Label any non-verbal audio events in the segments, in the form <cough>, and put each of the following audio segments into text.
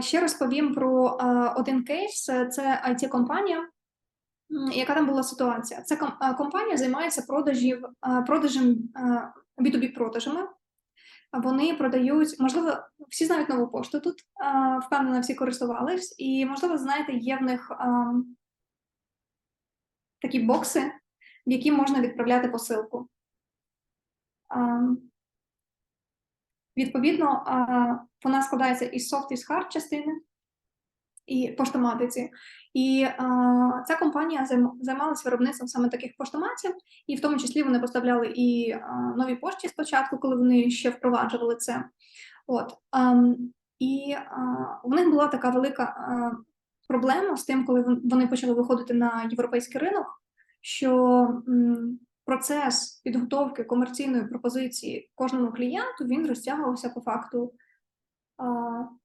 Ще розповім про один кейс. Це it компанія яка там була ситуація? Ця компанія займається продажів, продажем B2B продажами. Вони продають, можливо, всі знають нову пошту тут, а, впевнена, всі користувались, і, можливо, знаєте, є в них такі бокси, в які можна відправляти посилку. Відповідно, вона складається із soft і з hard частини і поштоматиці. І ця компанія займ- займалась виробництвом саме таких поштоматів, і в тому числі вони поставляли і нові пошті спочатку, коли вони ще впроваджували це. От і а, у них була така велика проблема з тим, коли вони почали виходити на європейський ринок, що процес підготовки комерційної пропозиції кожному клієнту він розтягувався по факту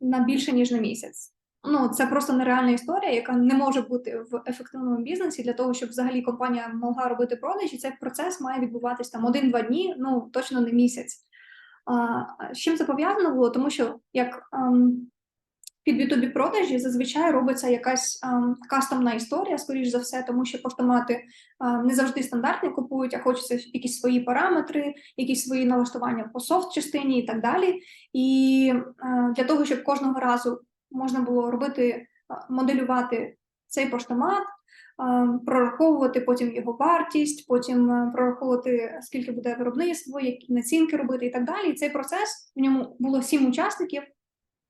на більше ніж на місяць. Ну, це просто нереальна історія, яка не може бути в ефективному бізнесі для того, щоб взагалі компанія могла робити продажі. Цей процес має відбуватись там один-два дні, ну точно не місяць. А, з чим це пов'язано було? Тому що як ем, під B2B продажі зазвичай робиться якась ем, кастомна історія, скоріш за все, тому що поштомати ем, не завжди стандартні купують, а хочеться якісь свої параметри, якісь свої налаштування по софт-частині і так далі. І е, для того, щоб кожного разу можна було робити, е, моделювати цей поштомат, е, прораховувати потім його вартість, потім е, прораховувати, скільки буде виробництво, які націнки робити і так далі. І цей процес в ньому було сім учасників,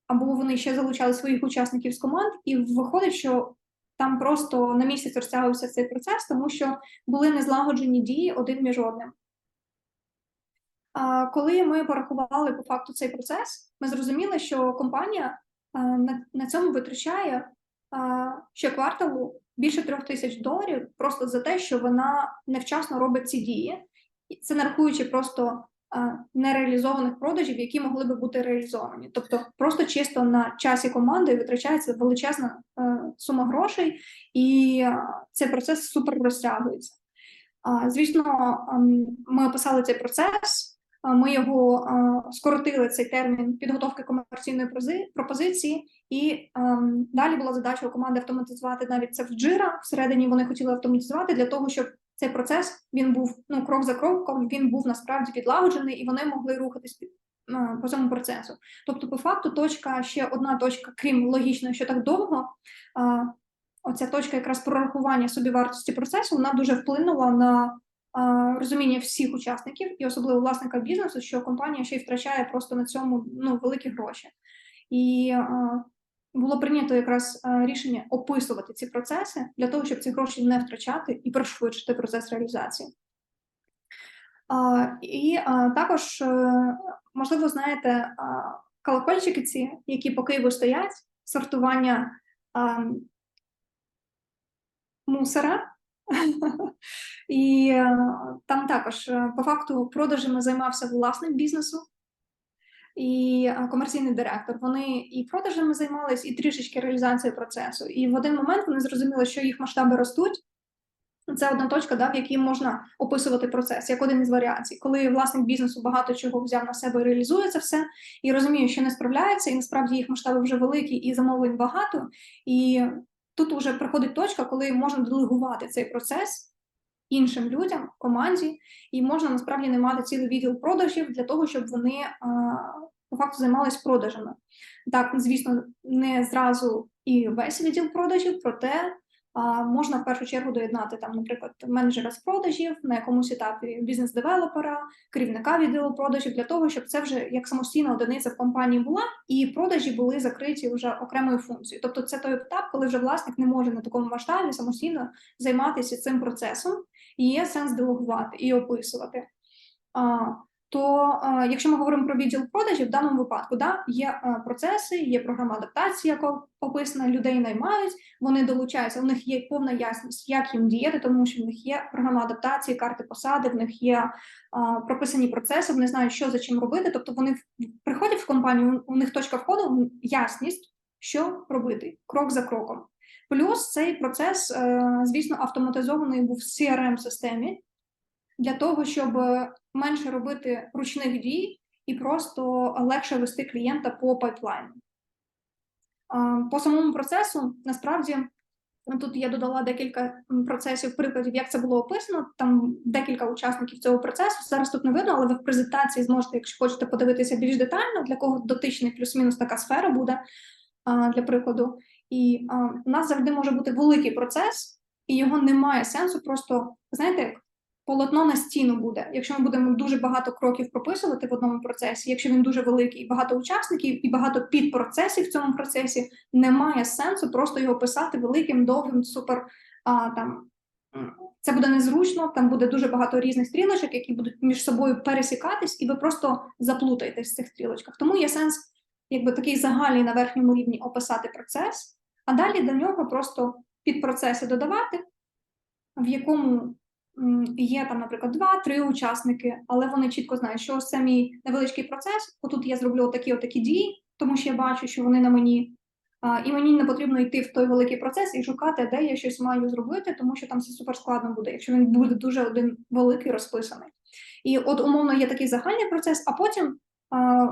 або вони ще залучали своїх учасників з команд, і виходить, що там просто на місяць розтягувався цей процес, тому що були незлагоджені дії один між одним. Коли ми порахували по факту цей процес, ми зрозуміли, що компанія на, цьому витрачає а, щокварталу більше трьох тисяч доларів просто за те, що вона невчасно робить ці дії, це не рахуючи просто нереалізованих продажів, які могли би бути реалізовані. Тобто, просто чисто на часі команди витрачається величезна е, сума грошей, і цей процес супер розтягується. Звісно, ем, ми описали цей процес. Ми його скоротили цей термін підготовки комерційної пропозиції, і ем, далі була задача у команди автоматизувати навіть це в Jira. Всередині вони хотіли автоматизувати для того, щоб цей процес він був ну крок за кроком. Він був насправді підлагоджений, і вони могли рухатись під по цьому процесу. Тобто, по факту, точка ще одна точка, крім логічно, що так довго. Оця точка якраз прорахування собівартості процесу вона дуже вплинула на розуміння всіх учасників і особливо власника бізнесу, що компанія ще й втрачає просто на цьому ну, великі гроші. І було прийнято якраз рішення описувати ці процеси для того, щоб ці гроші не втрачати і пришвидшити процес реалізації. І також, е, можливо, знаєте, колокольчики ці, які по Києву стоять, сортування мусора. <laughs> І е, там також е, по факту продажами займався власник бізнесу і е, комерційний директор. Вони і продажами займались, і трішечки реалізацією процесу. І в один момент вони зрозуміли, що їх масштаби ростуть. Це одна точка, да, в якій можна описувати процес, як один із варіацій, коли власник бізнесу багато чого взяв на себе і реалізує це все, і розуміє, що не справляється, і насправді їх масштаби вже великі, і замовлень багато. І тут вже приходить точка, коли можна делегувати цей процес іншим людям, команді, і можна насправді не мати цілий відділ продажів для того, щоб вони по факту займалися продажами. Так, звісно, не зразу і весь відділ продажів, проте можна в першу чергу доєднати там, наприклад, менеджера з продажів на якомусь етапі бізнес-девелопера, керівника відділу продажів для того, щоб це вже як самостійна одиниця в компанії була, і продажі були закриті вже окремою функцією. Тобто, це той етап, коли вже власник не може на такому масштабі самостійно займатися цим процесом, і є сенс делегувати і описувати. То якщо ми говоримо про відділ продажів, в даному випадку да, є процеси, є програма адаптації, яка описана, людей наймають, вони долучаються, у них є повна ясність, як їм діяти, тому що в них є програма адаптації, карти посади, в них є прописані процеси, вони знають, що за чим робити. Тобто вони приходять в компанію, у них точка входу ясність, що робити крок за кроком. Плюс цей процес, е, звісно, автоматизований був в crm системі для того, щоб е, менше робити ручних дій і просто легше вести клієнта по пайплайну. По самому процесу насправді тут я додала декілька процесів, прикладів, як це було описано. Там декілька учасників цього процесу. Зараз тут не видно, але ви в презентації зможете, якщо хочете подивитися більш детально, для кого дотичний плюс-мінус така сфера буде для прикладу. І у нас завжди може бути великий процес, і його немає сенсу просто, знаєте, як полотно на стіну буде. Якщо ми будемо дуже багато кроків прописувати в одному процесі, якщо він дуже великий, і багато учасників і багато підпроцесів в цьому процесі, немає сенсу просто його писати великим, довгим, супер а, там. Це буде незручно, там буде дуже багато різних стрілочок, які будуть між собою пересікатись, і ви просто заплутаєтесь в цих стрілочках. Тому є сенс, якби такий загальний на верхньому рівні описати процес, а далі до нього просто підпроцеси додавати, в якому є там, наприклад, два-три учасники, але вони чітко знають, що ось це мій невеличкий процес. Отут я зроблю отакі отакі дії, тому що я бачу, що вони на мені. А, і мені не потрібно йти в той великий процес і шукати, де я щось маю зробити, тому що там все супер складно буде, якщо він буде дуже один великий розписаний. І от умовно є такий загальний процес, а потім а,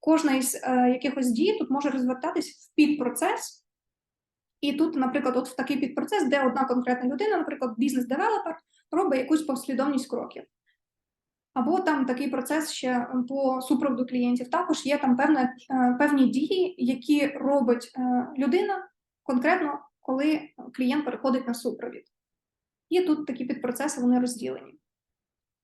кожна із е, якихось дій тут може розвертатись в підпроцес. І тут, наприклад, от в такий підпроцес, де одна конкретна людина, наприклад, бізнес-девелопер, робить якусь послідовність кроків. Або там такий процес ще по супроводу клієнтів. Також є там певне, е, певні дії, які робить е, людина конкретно, коли клієнт переходить на супровід. І тут такі підпроцеси вони розділені.